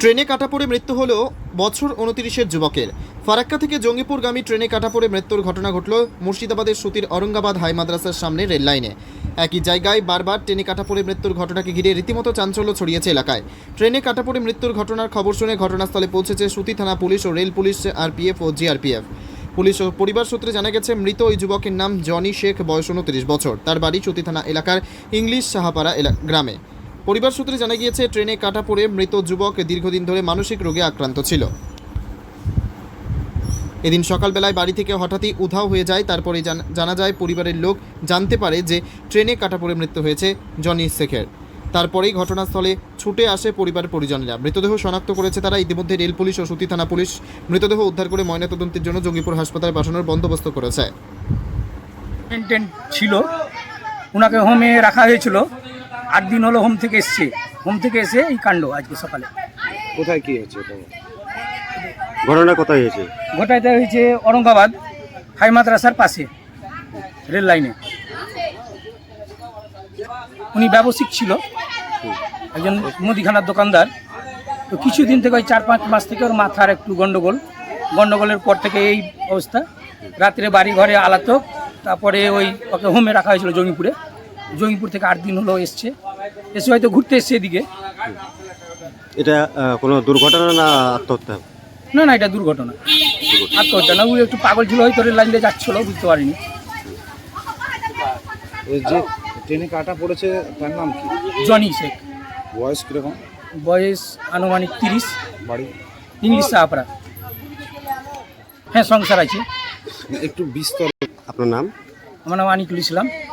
ট্রেনে কাটা পড়ে মৃত্যু হলো বছর উনতিরিশের যুবকের। ফারাক্কা থেকে জঙ্গিপুরগামী ট্রেনে কাটা পড়ে মৃত্যুর ঘটনা ঘটল মুর্শিদাবাদের সুতির অরঙ্গাবাদ হাই মাদ্রাসার সামনে রেল লাইনে। একই জায়গায় বারবার ট্রেনে কাটা পড়ে মৃত্যুর ঘটনাকে ঘিরে রীতিমতো চাঞ্চল্য ছড়িয়েছে এলাকায়। ট্রেনে কাটা পড়ে মৃত্যুর ঘটনার খবর শুনে ঘটনাস্থলে পৌঁছেছে সুতি থানা পুলিশ ও রেল পুলিশ, আরপিএফ ও জিআরপিএফ। পুলিশ ও পরিবার সূত্রে জানা গেছে, মৃত ওই যুবকের নাম জনি শেখ, বয়স উনত্রিশ বছর। তার বাড়ি সুতি থানা এলাকার ইংলিশ সাহাপাড়া গ্রামে। পরিবার সূত্রে জানা গিয়েছে, ট্রেনে কাটা পড়ে মৃত যুবক দীর্ঘদিন ধরে মানসিক রোগে আক্রান্ত ছিল। এদিন সকালবেলায় বাড়ি থেকে হঠাৎই উধাও হয়ে যায় তারপরে জানা যায় পরিবারের লোক জানতে পারে যে ট্রেনে কাটা পড়ে মৃত্যু হয়েছে জনি শেখের। তারপরেই ঘটনাস্থলে ছুটে আসে পরিবারের পরিজনেরা। মৃতদেহ শনাক্ত করেছে তারা। ইতিমধ্যে রেল পুলিশ ও সুতি থানা পুলিশ মৃতদেহ উদ্ধার করে ময়নাতদন্তের জন্য জঙ্গিপুর হাসপাতালে পাঠানোর বন্দোবস্ত করেছে। ছিল। ওনাকে হোমে রাখা হয়েছিল। আট দিন হলো হোম থেকে এসছে। হোম থেকে এসে এই কাণ্ড আজকে সকালে। কোথায় কি হয়েছে ঘটনা কোথায় হয়েছে? ঘটাইতে হয়েছে অরঙ্গাবাদ হাই মাদ্রাসার পাশে রেল লাইনে। উনি ব্যবসায়িক ছিল একজন মুদিখানার দোকানদার। তো কিছুদিন থেকে ওই চার পাঁচ মাস থেকে ওর মাথার একটু গন্ডগোল। গন্ডগোলের পর থেকে এই অবস্থা। রাত্রে বাড়ি ঘরে আলাতো তারপরে ওই ওকে হোমে রাখা হয়েছিল জঙ্গিপুরে জঙ্গিপুর থেকে আট দিন হলো এসছে। এসে হয়তো ঘুরতে এসছে এদিকে। এটা কোনো দুর্ঘটনা না আত্মহত্যা? না না এটা দুর্ঘটনা। আত্মহত্যা না ও একটু পাগল ছিল হয়তো রেল লাইন দিয়ে যাচ্ছিল বুঝতে পারিনি। যে ট্রেনে কাটা পড়েছে তার নাম কি? জনি শেখ। বয়স কীরকম? বয়স আনুমানিক তিরিশ। বাড়ি? ইংলিশ সাহাপড়া হ্যাঁ সংসার আছে। একটু বিস্তর আপনার নাম? আমার নাম আনিকুল ইসলাম।